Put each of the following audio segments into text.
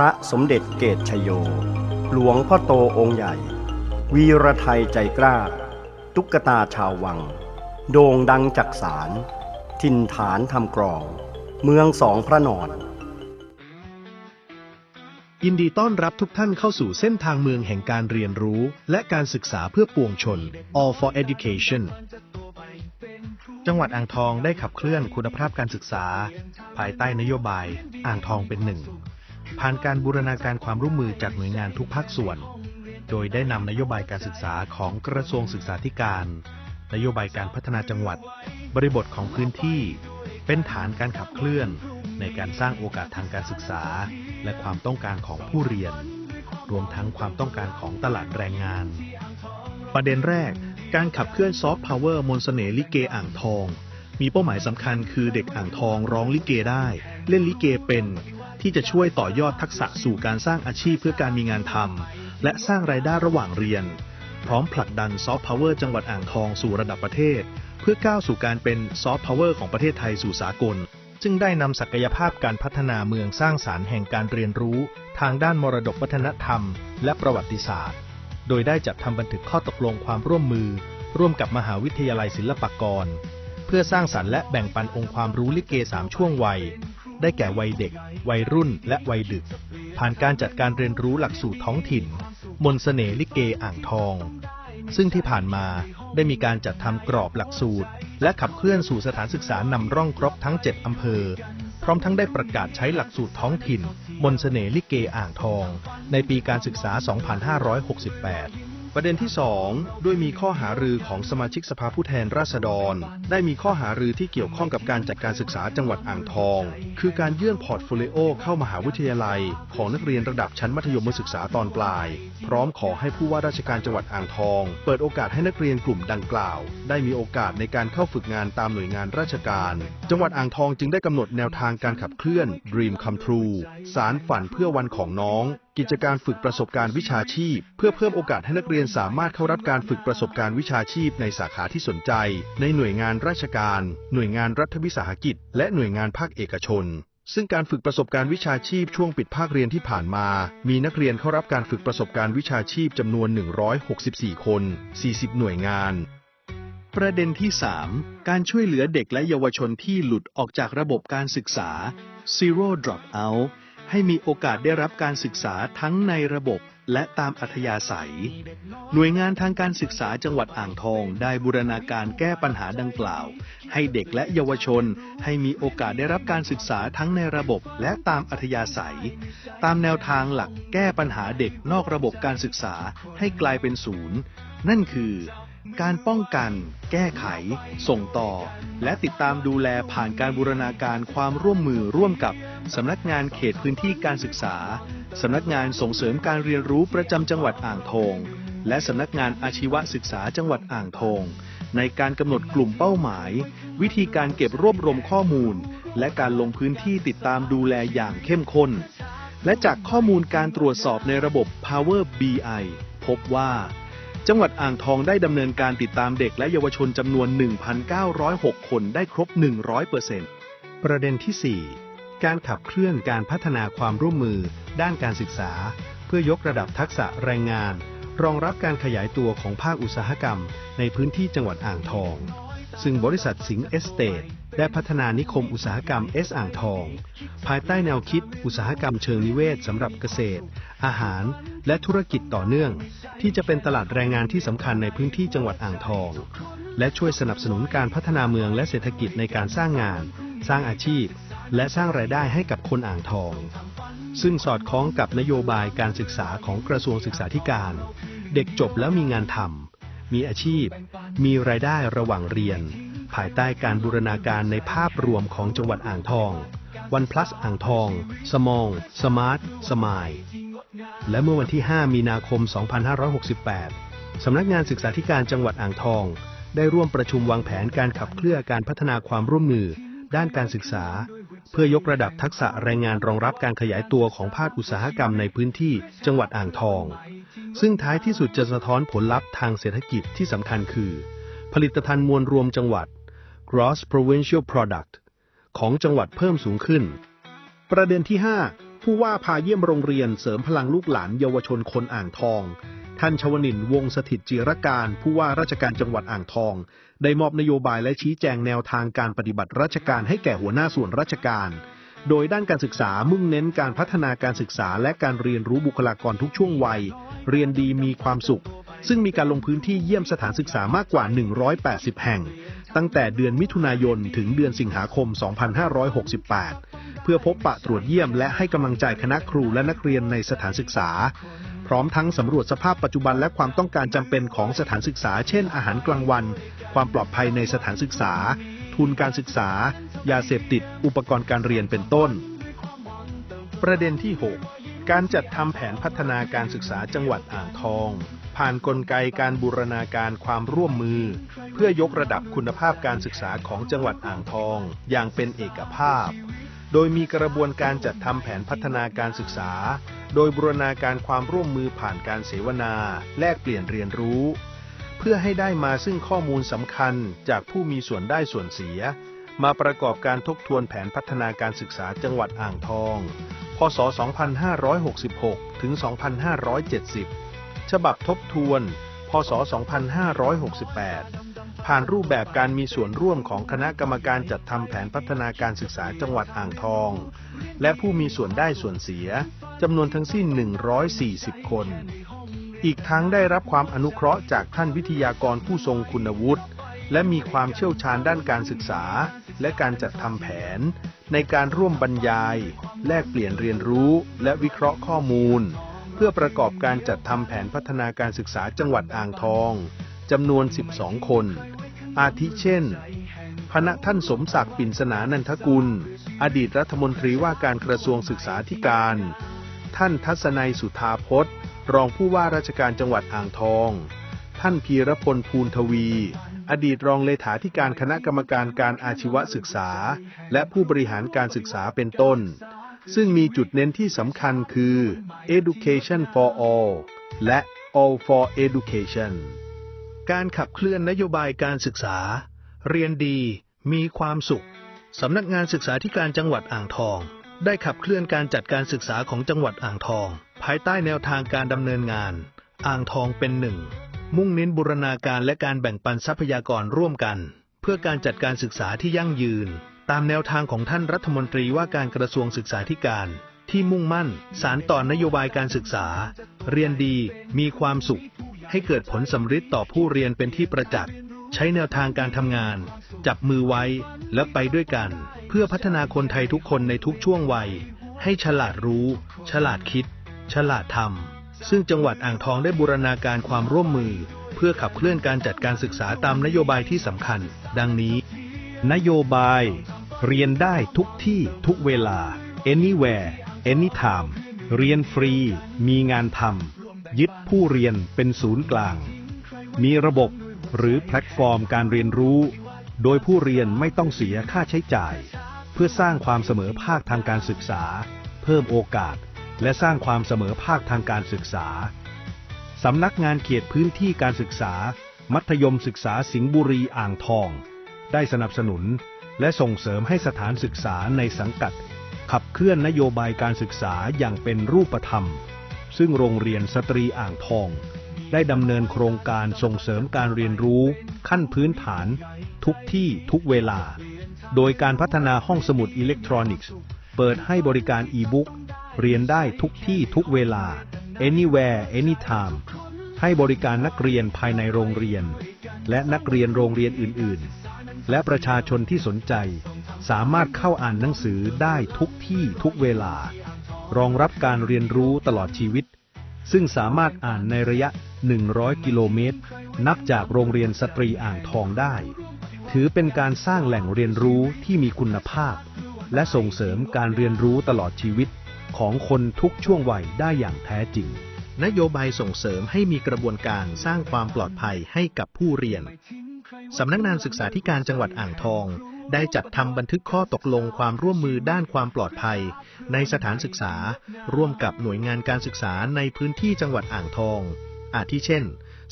ระสมเด็จเกตชโย หลวงพ่อโตองค์ใหญ่ วีรไทยใจกล้า ตุ๊กตาชาววัง โด่งดังจักสารถิ่นฐานทำกรอง เมืองสองพระนอน ยินดีต้อนรับทุกท่านเข้าสู่เส้นทางเมืองแห่งการเรียนรู้ และการศึกษาเพื่อปวงชน All for Education จังหวัดอ่างทองได้ขับเคลื่อนคุณภาพการศึกษา ภายใต้นโยบาย อ่างทองเป็นหนึ่ง ผ่านการบูรณาการความร่วมมือจากหน่วยงานทุกภาคส่วน โดยได้นำนโยบายการศึกษาของกระทรวงศึกษาธิการ นโยบายการพัฒนาจังหวัด บริบทของพื้นที่ เป็นฐานการขับเคลื่อน ในการสร้างโอกาสทางการศึกษา และความต้องการของผู้เรียน รวมทั้งความต้องการของตลาดแรงงาน ประเด็นแรก การขับเคลื่อนซอฟต์พาวเวอร์มนต์เสน่ห์ลิเกอ่างทอง มีเป้าหมายสำคัญคือเด็กอ่างทองร้องลิเกได้ เล่นลิเกเป็น ที่จะช่วยต่อยอดทักษะสู่การสร้างอาชีพเพื่อการมีงานทำและสร้างรายได้ระหว่างเรียน พร้อมผลักดันซอฟต์พาวเวอร์จังหวัดอ่างทองสู่ระดับประเทศ เพื่อก้าวสู่การเป็นซอฟต์พาวเวอร์ของประเทศไทยสู่สากลจึงได้นำศักยภาพการพัฒนาเมืองสร้างสารรค์แห่งการเรียนรู้ ทางด้านมรดกวัฒนธรรม และประวัติศาสตร์ โดยได้จัดทำบันทึกข้อตกลงความร่วมมือ ร่วมกับมหาวิทยาลัยศิลปากร เพื่อสร้างสรรค์และแบ่งปันองค์ความรู้ลิเกสามช่วงวัย ได้แก่วัยเด็ก วัยรุ่น และวัยดึก ผ่านการจัดการเรียนรู้หลักสูตรท้องถิ่น มนต์เสน่ลิเกอ่างทอง ซึ่งที่ผ่านมาได้มีการจัดทำกรอบหลักสูตร และขับเคลื่อนสู่สถานศึกษานำร่องครบทั้ง 7อำเภอ พร้อมทั้งได้ประกาศใช้หลักสูตรท้องถิ่น มนต์เสน่ลิเกอ่างทอง ในปีการศึกษา 2568 ประเด็นที่ 2 ด้วยมีข้อหารือของสมาชิกสภาผู้แทนราษฎร ได้มีข้อหารือที่เกี่ยวข้องกับการจัดการศึกษาจังหวัดอ่างทอง คือการยื่นพอร์ตโฟลิโอเข้ามหาวิทยาลัย ของนักเรียนระดับชั้นมัธยมศึกษาตอนปลาย พร้อมขอให้ผู้ว่าราชการจังหวัดอ่างทอง เปิดโอกาสให้นักเรียนกลุ่มดังกล่าว ได้มีโอกาสในการเข้าฝึกงานตามหน่วยงานราชการ จังหวัดอ่างทองจึงได้กำหนดแนวทางการขับเคลื่อน Dream Come True สารฝันเพื่อวันของน้องกิจการฝึกประสบการณ์วิชาชีพ เพื่อเพิ่มโอกาสให้นักเรียนสามารถเข้ารับการฝึกประสบการณ์วิชาชีพในสาขาที่สนใจ ในหน่วยงานราชการ หน่วยงานรัฐวิสาหกิจ และหน่วยงานภาคเอกชน ซึ่งการฝึกประสบการณ์วิชาชีพช่วงปิดภาคเรียนที่ผ่านมา มีนักเรียนเข้ารับการฝึกประสบการณ์วิชาชีพจำนวน 164 คน 40 หน่วยงาน ประเด็นที่ 3 การช่วยเหลือเด็กและเยาวชนที่หลุดออกจากระบบการศึกษา Zero Dropout ให้มีโอกาสได้รับการศึกษาทั้งในระบบและตามอัธยาศัย หน่วยงานทางการศึกษาจังหวัดอ่างทองได้บูรณาการแก้ปัญหาดังกล่าว ให้เด็กและเยาวชน ให้มีโอกาสได้รับการศึกษาทั้งในระบบและตามอัธยาศัย ตามแนวทางหลักแก้ปัญหาเด็กนอกระบบการศึกษาให้กลายเป็นศูนย์ นั่นคือ การป้องกัน แก้ไข ส่งต่อ และติดตามดูแลผ่านการบูรณาการความร่วมมือร่วมกับสำนักงานเขตพื้นที่การศึกษา สำนักงานส่งเสริมการเรียนรู้ประจำจังหวัดอ่างทอง และสำนักงานอาชีวศึกษาจังหวัดอ่างทอง ในการกำหนดกลุ่มเป้าหมาย วิธีการเก็บรวบรวมข้อมูล และการลงพื้นที่ติดตามดูแลอย่างเข้มข้น และจากข้อมูลการตรวจสอบในระบบ Power BI พบว่า จังหวัดอ่างทองได้ดำเนินการติดตามเด็กและเยาวชนจำนวน 1,906 คนได้ครบ 100%ประเด็นที่ 4 การขับเคลื่อนการพัฒนาความร่วมมือ ด้านการศึกษา เพื่อยกระดับทักษะแรงงาน รองรับการขยายตัวของภาคอุตสาหกรรม ในพื้นที่จังหวัดอ่างทอง ซึ่งบริษัทสิงห์เอสเตท ได้พัฒนานิคมอุตสาหกรรมเอสอ่างทอง ภายใต้แนวคิดอุตสาหกรรมเชิงนิเวศสำหรับเกษตร อาหาร และธุรกิจต่อเนื่อง ที่จะเป็นตลาดแรงงานที่สำคัญในพื้นที่จังหวัดอ่างทอง และช่วยสนับสนุนการพัฒนาเมืองและเศรษฐกิจในการสร้างงาน สร้างอาชีพ และสร้างรายได้ให้กับคนอ่างทอง ซึ่งสอดคล้องกับนโยบายการศึกษาของกระทรวงศึกษาธิการ เด็กจบแล้วมีงานทำมีอาชีพ มีรายได้ระหว่างเรียน ภายใต้การบูรณาการในภาพรวมของจังหวัดอ่างทองวันพลัสอ่างทอง สมอง สมาร์ท สมาย และเมื่อวันที่ 5 มีนาคม 2568 สำนักงานศึกษาธิการจังหวัดอ่างทอง ได้ร่วมประชุมวางแผนการขับเคลื่อนการพัฒนาความร่วมมือ ด้านการศึกษา เพื่อยกระดับทักษะแรงงานรองรับการขยายตัวของภาคอุตสาหกรรมในพื้นที่จังหวัดอ่างทอง ซึ่งท้ายที่สุดจะสะท้อนผลลัพธ์ทางเศรษฐกิจที่สำคัญคือ ผลิตภัณฑ์มวลรวมจังหวัด gross provincial product ของจังหวัดเพิ่มสูงขึ้น ประเด็นที่ 5 ผู้ว่าพาเยี่ยมโรงเรียนเสริมพลังลูกหลานเยาวชนคนอ่างทอง ท่านชวนินวงศ์สถิตจิรการ ผู้ว่าราชการจังหวัดอ่างทอง ได้มอบนโยบายและชี้แจงแนวทางการปฏิบัติราชการให้แก่หัวหน้าส่วนราชการ โดยด้านการศึกษามุ่งเน้นการพัฒนาการศึกษาและการเรียนรู้บุคลากรทุกช่วงวัย เรียนดีมีความสุขซึ่งมีการลงพื้นที่เยี่ยมสถานศึกษามากกว่า 180 แห่ง ตั้งแต่เดือนมิถุนายนถึงเดือนสิงหาคม 2568 เพื่อพบปะตรวจเยี่ยมและให้กำลังใจคณะครูและนักเรียนในสถานศึกษา พร้อมทั้งสำรวจสภาพปัจจุบันและความต้องการจำเป็นของสถานศึกษา เช่น อาหารกลางวัน ความปลอดภัยในสถานศึกษา ทุนการศึกษา ยาเสพติด อุปกรณ์การเรียนเป็นต้น ประเด็นที่ 6 การจัดทำแผนพัฒนาการศึกษาจังหวัดอ่างทอง ผ่านนกลไกการบูรณาการความร่วมมือ เพื่อยกระดับคุณภาพการศึกษาของจังหวัดอ่างทอง อย่างเป็นเอกภาพ โดยมีกระบวนการจัดทำแผนพัฒนาการศึกษา โดยบูรณาการความร่วมมือผ่านการเสวนา แลกเปลี่ยนเรียนรู้ เพื่อให้ได้มาซึ่งข้อมูลสำคัญจากผู้มีส่วนได้ส่วนเสีย มาประกอบการทบทวนแผนพัฒนาการศึกษาจังหวัดอ่างทอง พศ 2566 ถึง 2570 ฉบับทบทวน พศ 2568 ผ่านรูปแบบการมีส่วนร่วมของคณะกรรมการจัดทำแผนพัฒนาการศึกษาจังหวัดอ่างทอง และผู้มีส่วนได้ส่วนเสียจำนวนทั้งสิ้น 140 คน อีกทั้งได้รับความอนุเคราะห์จากท่านวิทยากรผู้ทรงคุณวุฒิและมีความเชี่ยวชาญด้านการศึกษา และการจัดทำแผน ในการร่วมบรรยาย แลกเปลี่ยนเรียนรู้ และวิเคราะห์ข้อมูล พื่อประกอบการจัดทำแผนพัฒนาการศึกษาจังหวัดอ่างทองจำนวน 12 คน อาทิเช่น พณะท่านสมศักดิ์ปิ่นสนานันทกุล อดีตรัฐมนตรีว่าการกระทรวงศึกษาธิการ ท่านทัศนัยสุธาพจน์ รองผู้ว่าราชการจังหวัดอ่างทอง ท่านพีรพลภูลทวี อดีตรองเลขาธิการคณะกรรมการการอาชีวศึกษา และผู้บริหารการศึกษาเป็นต้น ซึ่งมีจุดเน้นที่สำคัญคือ education for all และ all for education การขับเคลื่อนนโยบายการศึกษา เรียนดี มีความสุข สำนักงานศึกษาธิการจังหวัดอ่างทอง ได้ขับเคลื่อนการจัดการศึกษาของจังหวัดอ่างทอง ภายใต้แนวทางการดำเนินงาน อ่างทองเป็นหนึ่ง มุ่งเน้นบูรณาการและการแบ่งปันทรัพยากรร่วมกัน เพื่อการจัดการศึกษาที่ยั่งยืน ตามแนวทางของท่านรัฐมนตรีว่าการกระทรวงศึกษาธิการ ที่มุ่งมั่น สารต่อนนโยบายการศึกษา เรียนดี มีความสุข ให้เกิดผลสำฤทธิ์ต่อผู้เรียนเป็นที่ประจักษ์ใช้แนวทางการทำงาน จับมือไว้และไปด้วยกัน เพื่อพัฒนาคนไทยทุกคนในทุกช่วงวัย ให้ฉลาดรู้ ฉลาดคิด ฉลาดทำซึ่งจังหวัดอ่างทองได้บูรณาการความร่วมมือ เพื่อขับเคลื่อนการจัดการศึกษาตามนโยบายที่สำคัญ ดังนี้ นโยบาย เรียนได้ทุกที่ทุกเวลา anywhere anytime เรียนฟรี มีงานทำยึดผู้เรียนเป็นศูนย์กลาง มีระบบหรือแพลตฟอร์มการเรียนรู้ โดยผู้เรียนไม่ต้องเสียค่าใช้จ่าย เพื่อสร้างความเสมอภาคทางการศึกษา เพิ่มโอกาส และสร้างความเสมอภาคทางการศึกษาสำนักงานเขตพื้นที่การศึกษา มัธยมศึกษาสิงห์บุรีอ่างทอง ได้สนับสนุน และส่งเสริมให้สถานศึกษาในสังกัด ขับเคลื่อนนโยบายการศึกษาอย่างเป็นรูปธรรม ซึ่งโรงเรียนสตรีอ่างทอง ได้ดำเนินโครงการส่งเสริมการเรียนรู้ ขั้นพื้นฐาน ทุกที่ทุกเวลา โดยการพัฒนาห้องสมุดอิเล็กทรอนิกส์ เปิดให้บริการอีบุ๊กเรียนได้ทุกที่ทุกเวลา anywhere anytime ให้บริการนักเรียนภายในโรงเรียน และนักเรียนโรงเรียนอื่น ๆ และประชาชนที่สนใจ สามารถเข้าอ่านหนังสือได้ทุกที่ทุกเวลา รองรับการเรียนรู้ตลอดชีวิต ซึ่งสามารถอ่านในระยะ 100 กิโลเมตร นับจากโรงเรียนสตรีอ่างทองได้ ถือเป็นการสร้างแหล่งเรียนรู้ที่มีคุณภาพ และส่งเสริมการเรียนรู้ตลอดชีวิตของคนทุกช่วงวัยได้อย่างแท้จริง นโยบายส่งเสริมให้มีกระบวนการสร้างความปลอดภัยให้กับผู้เรียน สำนักงานศึกษาธิการจังหวัดอ่างทอง ได้จัดทำบันทึกข้อตกลงความร่วมมือด้านความปลอดภัย ในสถานศึกษา ร่วมกับหน่วยงานการศึกษาในพื้นที่จังหวัดอ่างทอง อาทิเช่น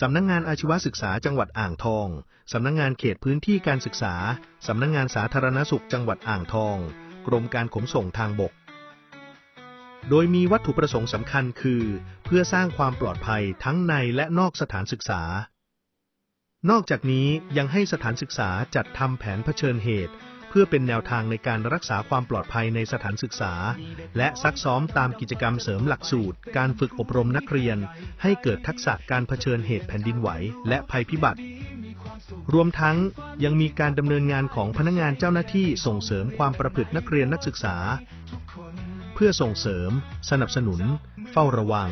สำนักงานอาชีวศึกษาจังหวัดอ่างทอง สำนักงานเขตพื้นที่การศึกษา สำนักงานสาธารณสุขจังหวัดอ่างทอง กรมการขนส่งทางบก โดยมีวัตถุประสงค์สำคัญคือ เพื่อสร้างความปลอดภัยทั้งในและนอกสถานศึกษา นอกจากนี้ยังให้สถานศึกษาจัดทำแผนเผชิญเหตุ เพื่อเป็นแนวทางในการรักษาความปลอดภัยในสถานศึกษา และซักซ้อมตามกิจกรรมเสริมหลักสูตร การฝึกอบรมนักเรียน ให้เกิดทักษะการเผชิญเหตุแผ่นดินไหว และภัยพิบัติ รวมทั้งยังมีการดำเนินงานของพนักงานเจ้าหน้าที่ส่งเสริมความประพฤตินักเรียนนักศึกษา เพื่อส่งเสริม สนับสนุน เฝ้าระวัง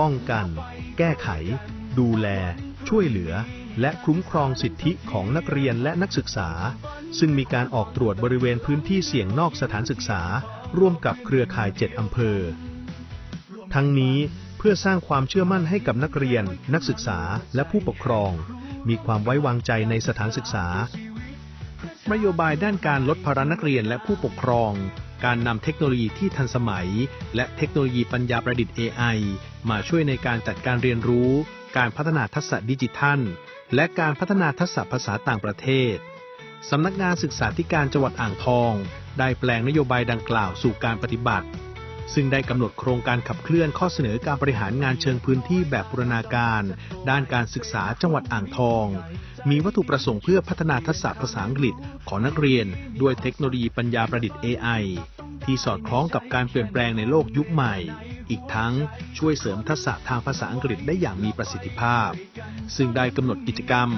ป้องกัน แก้ไข ดูแล ช่วยเหลือ และคุ้มครองสิทธิของนักเรียนและนักศึกษา ซึ่งมีการออกตรวจบริเวณพื้นที่เสี่ยงนอกสถานศึกษา ร่วมกับเครือข่าย 7 อำเภอ ทั้งนี้เพื่อสร้างความเชื่อมั่นให้กับนักเรียน นักศึกษาและผู้ปกครอง มีความไว้วางใจในสถานศึกษานโยบายด้านการลดภาระนักเรียนและผู้ปกครอง การนำเทคโนโลยีที่ทันสมัย และเทคโนโลยีปัญญาประดิษฐ์ AI มาช่วยในการจัดการเรียนรู้ การพัฒนาทักษะดิจิทัล และการพัฒนาทักษะภาษาต่างประเทศ สำนักงานศึกษาธิการจังหวัดอ่างทอง ได้แปลงนโยบายดังกล่าวสู่การปฏิบัติ ซึ่งได้กำหนดโครงการขับเคลื่อนข้อเสนอการบริหารงานเชิงพื้นที่แบบบูรณาการ ด้านการศึกษาจังหวัดอ่างทอง มีวัตถุประสงค์เพื่อพัฒนาทักษะภาษาอังกฤษของนักเรียน ด้วยเทคโนโลยีปัญญาประดิษฐ์ AI ที่สอดคล้องกับการเปลี่ยนแปลงในโลกยุคใหม่ อีกทั้งช่วยเสริมทักษะทางภาษาอังกฤษได้อย่างมีประสิทธิภาพ ซึ่งได้กำหนดกิจกรรม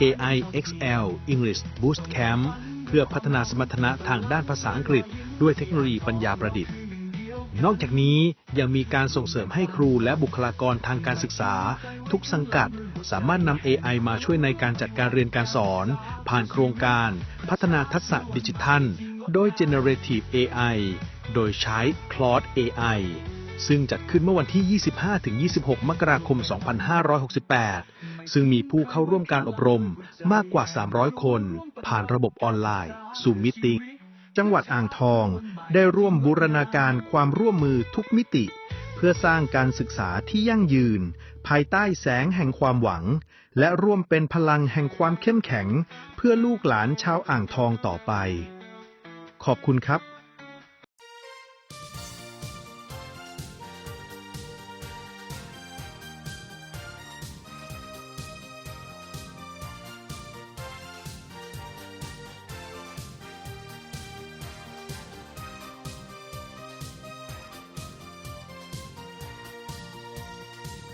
AI XL English Boost Camp เพื่อพัฒนาสมรรถนะทางด้านภาษาอังกฤษ ด้วยเทคโนโลยีปัญญาประดิษฐ์ นอกจากนี้ยังมีการส่งเสริมให้ครูและบุคลากรทางการศึกษา ทุกสังกัดสามารถนำ AI มาช่วยในการจัดการเรียนการสอน ผ่านโครงการ พัฒนาทักษะดิจิทัล โดย Generative AI โดยใช้ Claude AI ซึ่งจัดขึ้นเมื่อวันที่ 25-26 มกราคม 2568 ซึ่งมีผู้เข้าร่วมการอบรมมากกว่า 300 คน ผ่านระบบออนไลน์ Zoom Meeting จังหวัดอ่างทอง ได้ร่วมบูรณาการความร่วมมือทุกมิติ เพื่อสร้างการศึกษาที่ยั่งยืน ภายใต้แสงแห่งความหวัง และร่วมเป็นพลังแห่งความเข้มแข็ง เพื่อลูกหลานชาวอ่างทองต่อไป ขอบคุณครับ